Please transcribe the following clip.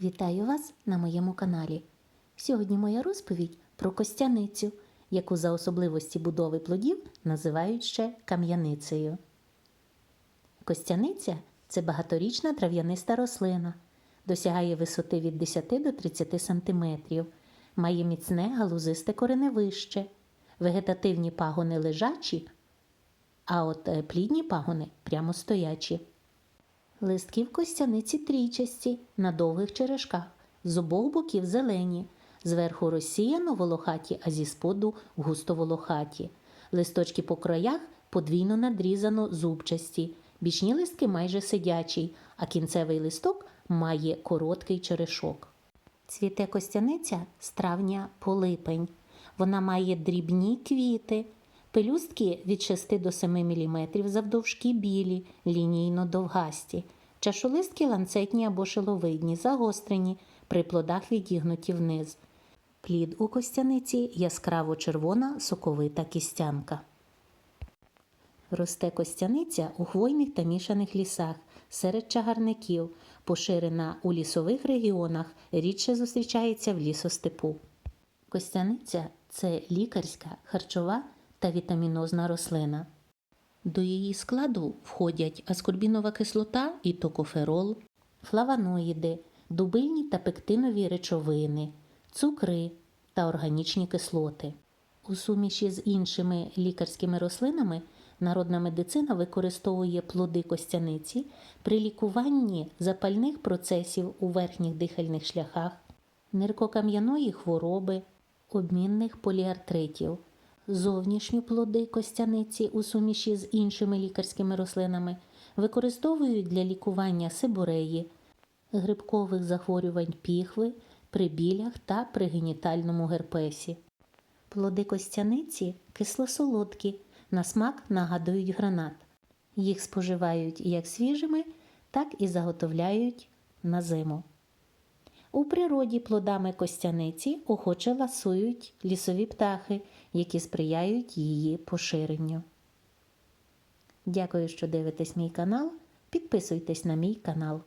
Вітаю вас на моєму каналі. Сьогодні моя розповідь про костяницю, яку за особливості будови плодів називають ще кам'яницею. Костяниця це багаторічна трав'яниста рослина, досягає висоти від 10 до 30 см, має міцне галузисте кореневище, вегетативні пагони лежачі, а от е, плідні пагони прямо стоячі. Листки в костяниці трійчасті на довгих черешках, з обох боків зелені, зверху розсіяно волохаті, а зі споду густо волохаті. Листочки по краях подвійно надрізано зубчасті, бічні листки майже сидячі, а кінцевий листок має короткий черешок. Цвіте костяниця з травня по липень. Вона має дрібні квіти, пелюстки від 6 до 7 мм завдовжки білі, лінійно довгасті, чашолистки ланцетні або шиловидні, загострені, при плодах відігнуті вниз. Плід у костяниці яскраво червона соковита кістянка. Росте костяниця у хвойних та мішаних лісах, серед чагарників, поширена у лісових регіонах, рідше зустрічається в лісостепу. Костяниця це лікарська, харчова та вітамінозна рослина. До її складу входять аскорбінова кислота і токоферол, флавоноїди, дубильні та пектинові речовини, цукри та органічні кислоти. У суміші з іншими лікарськими рослинами народна медицина використовує плоди костяниці при лікуванні запальних процесів у верхніх дихальних шляхах, ниркокам'яної хвороби, обмінних поліартритів. Зовнішні плоди костяниці у суміші з іншими лікарськими рослинами використовують для лікування сибуреї, грибкових захворювань піхви, при білях та при генітальному герпесі. Плоди костяниці кисло-солодкі, на смак нагадують гранат. Їх споживають як свіжими, так і заготовляють на зиму. У природі плодами костяниці охоче ласують лісові птахи, які сприяють її поширенню. Дякую, що дивитесь мій канал. Підписуйтесь на мій канал.